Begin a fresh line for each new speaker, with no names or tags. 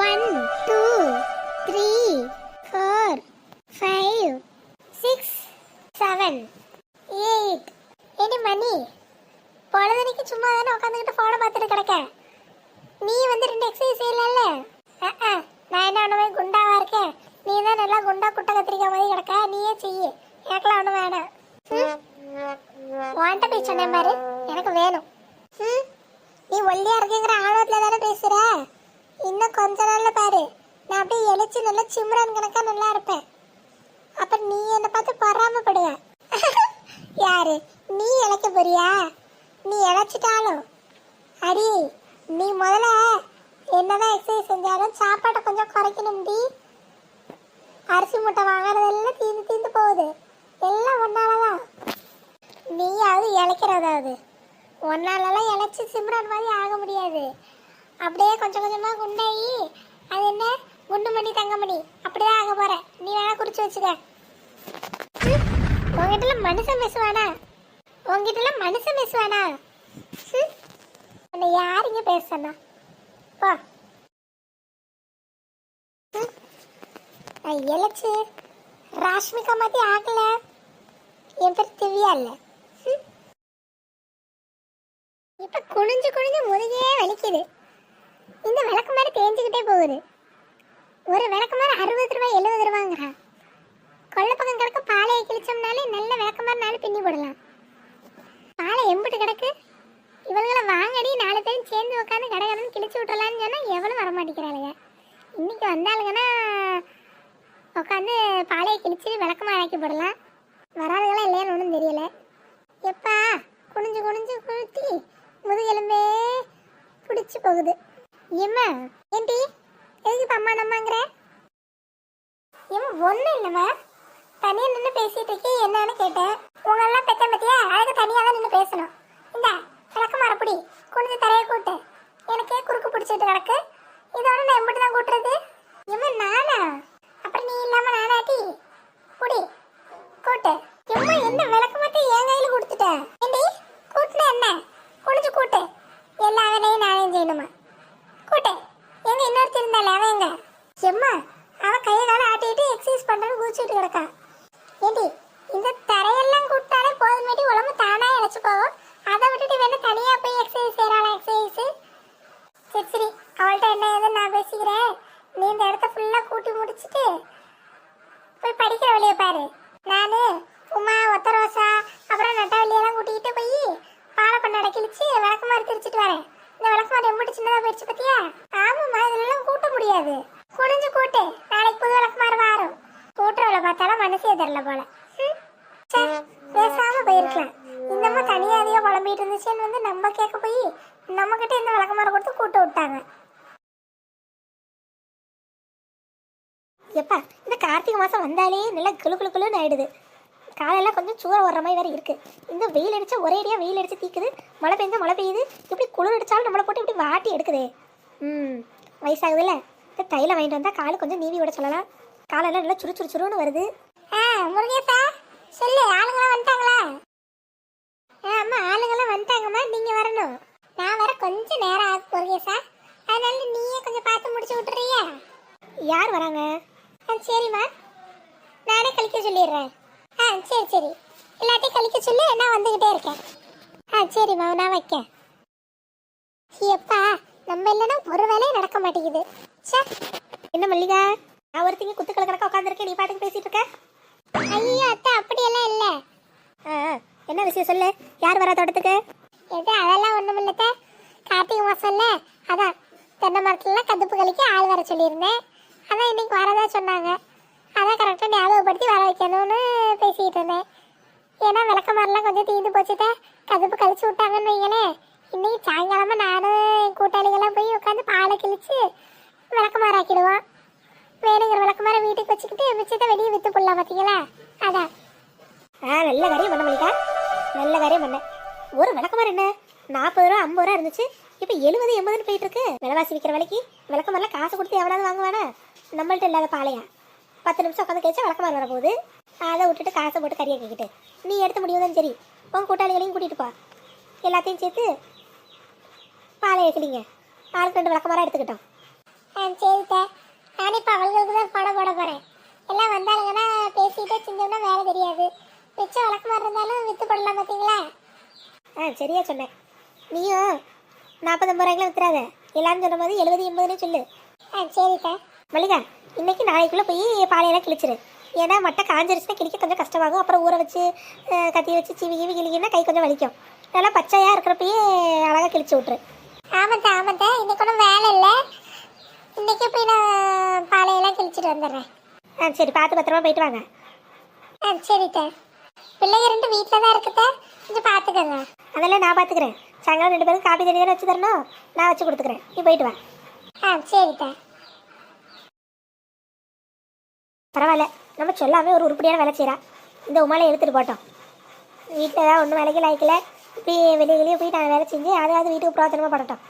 One two three four five six seven eight ஏடி மணி பொழுதனைக்கு சும்மா தானே உட்காந்துக்கிட்டு ஃபோனை பார்த்துட்டு கிடக்க நீ வந்து ரெண்டு எக்ஸசைஸ் செய்யலல்ல நான் என்ன ஒன்றுமே குண்டாவா இருக்கேன் நீ தான் நல்லா குண்டா குட்டை கத்திரிக்காய் மாதிரி கிடக்க நீயே செய்ய எனக்குலாம் ஒன்றும் வேணாம் ம்? உன்கிட்ட போய் சொன்னேன் பாரு எனக்கு வேணும் ம்? நீ ஒல்லியா இருக்குங்கிற ஆர்வத்துல தானே பேசுற இன்னும் கொஞ்ச நாள்ல பாரு. நான் அப்படியே எழுச்சி நல்லா சிம்ரன் கணக்கா நல்லா இருப்பேன். அப்ப நீ என்ன பார்த்து பொறாமப்படுவ. யாரு? நீ இழைக்க போறியா? நீ இழைச்சிட்டாலும். அடி நீ முதல்ல என்னதான் எக்ஸசைஸ் செஞ்சாலும் சாப்பாட்டை கொஞ்சம் குறைக்கணும்டி அரிசி முட்டை வாங்குறதெல்லாம் தீந்து தீந்து போகுது. எல்லாம் ஒன்னாலதான். நீயாவது இழைக்கிறதாவது. ஒன்னாலலாம் இழைச்சி சிம்ரன் மாதிரி ஆக முடியாது. அப்படியே கொஞ்சம் கொஞ்சமா குண்டாயி அது என்ன? குண்டுமணி தங்கமணி அப்படிதான் ஆக போற. நீ வேணா குறிச்சு வச்சுக்க. உங்ககிட்ட மனுஷன் பேசுவானா உங்ககிட்ட மனுஷன் பேசுவானா உன்னை யாருங்க பேசுனா போ. ஹம், ராஷ்மிகா மாதிரி ஆகல. என் பேர் திவ்யா இல்ல. இப்ப குனிஞ்சு குனிஞ்சு முதுகே வலிக்குது. இந்த விளக்கு மாதிரி தேஞ்சுக்கிட்டே போகுது. ஒரு விளக்கு மாதிரி அறுபது ரூபாய் எழுபது ரூபாங்கிறா. கொள்ளப்பக்கம் கிடக்கு கிடக்க பாலையை கிழிச்சோம்னாலே நல்ல விளக்கு மாதிரி நாலு பின்னி போடலாம். பாலை எம்பிட்டு கிடக்கு. இவளுகளை வாங்கடி நாலு பேரும் சேர்ந்து உட்காந்து கடகடன்னு கிழிச்சு விட்றலான்னு சொன்னால் எவ்வளோ வரமாட்டேங்கிறாளுங்க. இன்னைக்கு வந்தாளுங்கன்னா உட்காந்து பாலையை கிழிச்சு விளக்கமாக ஆக்கி போடலாம். வராதுகளா இல்லையான்னு ஒன்றும் தெரியல. எப்பா குனிஞ்சு குனிஞ்சு குளுத்தி முதுகெலும்பே பிடிச்சி போகுது. ஏம்மா? ஏண்டி? எதுக்கு இப்ப அம்மா நம்மங்கிற ஏம்மா ஒன்றும் இல்லைம்மா. தனியாக நின்று பேசிட்டு இருக்கேன் என்னன்னு கேட்டேன். உங்களெல்லாம் பெத்த பத்தியா? அதுக்கு தனியாக தான் நின்று பேசணும். இந்த விளக்க மரப்படி குனிஞ்சு தரையை கூட்டு. எனக்கே குறுக்கு பிடிச்சிட்டு கிடக்கு இதோட நான் எப்படி தான் கூட்டுறது ஏம்மா நானா அப்புறம் நீ இல்லாம நானாட்டி புடி கூட்டு எம்மா என்ன விளக்கு மட்டும் என் கையில கொடுத்துட்ட ஏண்டி கூட்டுன என்ன குடிச்சு கூட்டு எல்லா வேலையும் நானே செய்யணுமா கூட்டு எங்க இன்னொருத்தி இருந்தாலே அவன் எங்க எம்மா அவன் கையை கால ஆட்டிட்டு எக்ஸசைஸ் பண்றேன்னு குதிச்சுட்டு கிடக்கா ஏண்டி இந்த தரையெல்லாம் கூட்டாலே போதுமேட்டி உடம்பு தானா இழைச்சு போகும் அதை விட்டுட்டு வேணா தனியா போய் எக்ஸசைஸ் செய்யறாளா எக்ஸசைஸ் சரி சரி அவள்கிட்ட என்ன ஏதுன்னு நான் பேசிக்கிறேன் நீ இந்த இடத்த ஃபுல்லா கூட்டி முடிச்சிட்டு போய் படிக்கிற வழியை பாரு. நானு உமா ஒத்த ரோசா அப்புறம் நட்டாவளியெல்லாம் கூட்டிகிட்டு போய் பாலை பண்ணாட கிழிச்சு விளக்குமாறு திரிச்சிட்டு வரேன். இந்த விளக்குமாறு எம்பிட்டு சின்னதாக போயிடுச்சு பத்தியா? ஆமாம்மா இதெல்லாம் கூட்ட முடியாது. குனிஞ்சு கூட்டு. நாளைக்கு புது விளக்குமாறு வாரும். கூட்டுறவளை பார்த்தாலும் மனசே தெரில போல. ம், ச்சே, பேசாம போயிருக்கலாம். இந்தம்மா தனியாதையோ குழம்பிட்டு இருந்துச்சுன்னு வந்து நம்ம கேட்க போய் நம்மக்கிட்ட கிட்ட இந்த விளக்குமாறு கொடுத்து கூட்ட விட்டாங்க. எப்பா இந்த கார்த்திகை மாதம் வந்தாலே நல்லா குளு குளு குளுன்னு ஆயிடுது. காலையெல்லாம் கொஞ்சம் சூற வர்ற மாதிரி வேற இருக்கு. இந்த வெயில் அடிச்சா ஒரே அடியாக வெயில் அடிச்சு தீக்குது. மழை பெஞ்சா மழை பெய்யுது. இப்படி குளிர் அடிச்சாலும் நம்மளை போட்டு இப்படி வாட்டி எடுக்குதே. ம் வயசாகுதுல்ல. இந்த தைலம் வாங்கிட்டு வந்தா காலு கொஞ்சம் நீவி விட சொல்லலாம். காலெல்லாம் நல்லா சுறு சுறு சுருன்னு வருது. ஆ முருகேசா சொல்லு ஆளுங்களாம் வந்துட்டாங்களா? ஆ அம்மா ஆளுங்கெல்லாம் வந்துட்டாங்கம்மா. நீங்க வரணும். நான் வர கொஞ்சம் நேரம் ஆகும் முருகேசா. அதனால நீயே கொஞ்சம் பார்த்து முடிச்சு விட்டுறியா யார் வராங்க? சரிம்மா நானே கழிக்க சொல்லிடுறேன். ஆ சரி சரி. எல்லாத்தையும் கழிக்க சொல்லி நான் வந்துக்கிட்டே இருக்கேன். ஆ சரிம்மா நான் வைக்கேன். எப்பா நம்ம இல்லைன்னா ஒரு வேலையும் நடக்க மாட்டேங்குது. ச்சே. என்ன மல்லிகா? நான் ஒருத்திங்க குத்துக்களை கணக்கா உட்காந்துருக்கேன் நீ பாட்டுக்கு பேசிட்டு இருக்க. ஐயோ அத்தை அப்படியெல்லாம் இல்லை. என்ன விஷயம் சொல்லு? யார் வரா தோட்டத்துக்கு? எது அதெல்லாம் ஒன்றும் இல்லத்த கார்த்திகை மாதம்ல அதான் தென்னை மரத்துலலாம் கதுப்பு கழிக்க ஆள் வர சொல்லியிருந்தேன். அதான் இன்னைக்கு வரதா சொன்னாங்க. அதான் கரெக்டாக ஞாபகப்படுத்தி வர வைக்கணும்னு பேசிக்கிட்டு இருந்தேன். ஏன்னா விளக்க மாதிரிலாம் கொஞ்சம் தீந்து போச்சுட்டேன் கதுப்பு கழிச்சு விட்டாங்கன்னு வைங்களேன் இன்னைக்கு சாயங்காலமா நானும் என் கூட்டாளிகள்லாம் போய் உட்காந்து பாலை கிழிச்சு விளக்க மரம் ஆக்கிடுவோம் வேணுங்கிற விளக்க மரம் வீட்டுக்கு வச்சுக்கிட்டு மிச்சத்தை வெளியே விற்று போடலாம் பார்த்தீங்களா அதான். ஆ நல்ல காரியம் பண்ண மல்லிகா. நல்ல காரியம் பண்ண. ஒரு விளக்கமாறு என்ன? நாற்பது ரூபா ஐம்பது ரூபா இருந்துச்சு. இப்போ எழுபது எண்பதுன்னு போயிட்டு இருக்கு. விலைவாசி விற்கிற விலைக்கு விளக்க காசு கொடுத்து எவ்வளவு வாங்குவானா நம்மள்ட்ட இல்லாத பாலையா? பத்து நிமிஷம் உட்காந்து கழிச்சா விளக்கமாறு வரப்போகுது. அதை விட்டுட்டு காசை போட்டு கறியை கேக்கிட்டு. நீ எடுத்து முடியுதுன்னு சரி. உன் கூட்டாளிகளையும் கூட்டிகிட்டு போ. எல்லாத்தையும் சேர்த்து பாலையை கிளிங்க ஆளுக்கு ரெண்டு விளக்கமாரா எடுத்துக்கிட்டோம். ஆ சரித்தா நானும் இப்போ அவங்களுக்கு தான் படம் போட போகிறேன் எல்லாம் வந்தாலுங்கன்னா பேசிட்டே செஞ்சோம்னா வேலை தெரியாது. மிச்சம் வழக்கமாக இருந்தாலும் வித்து போடலாம் பார்த்தீங்களா
ஆ சரியா சொன்னேன். நீயும் நாற்பத்தொம்பது ரூபாய்க்குலாம் வித்துறாத. எல்லாரும் சொன்ன போது எழுபது எண்பதுன்னு சொல்லு.
ஆ சரிப்பா
மல்லிகா இன்னைக்கு நாளைக்குள்ளே போய் பாலையெல்லாம் கிழிச்சிரு. ஏன்னா மட்டை காஞ்சிருச்சுன்னா கிழிக்க கொஞ்சம் கஷ்டமாகும். அப்புறம் ஊற வச்சு கத்தி வச்சு சீவி கீவி கிழிக்கினா கை கொஞ்சம் வலிக்கும். நல்லா பச்சையாக இருக்கிறப்பயே அழகாக கிழிச்சு விட்ரு
ஆமாத்தா ஆமாத்தா. இன்னைக்கு ஒன்றும் வேலை இல்லை. இன்னைக்கு போய் நான் பாலையெல்லாம் கிழிச்சிட்டு வந்துடுறேன்.
ஆ சரி பார்த்து பத்திரமா போயிட்டு வாங்க.
ஆ சரித்தா. பிள்ளைங்க ரெண்டு வீட்டில் தான் இருக்குதா கொஞ்சம் பார்த்துக்கோங்க.
அதெல்லாம் நான் பார்த்துக்கிறேன். சாயங்காலம் ரெண்டு பேரும் காப்பி தண்ணி தானே வச்சு தரணும்? நான் வச்சு கொடுத்துக்கிறேன். நீ போயிட்டு வா.
ஆ சரித்தா.
பரவாயில்ல. நம்ம சொல்லாமே ஒரு உருப்படியான வேலை செய்கிறா இந்த உமாலை எடுத்துகிட்டு போட்டோம். வீட்டில் ஏதாவது ஒன்றும் வேலைக்கு லாய்க்கல இப்படி வெளியே வெளியே போய் நான் வேலை செஞ்சு அதாவது வீட்டுக்கு பிரோஜனமாக படட்டும்.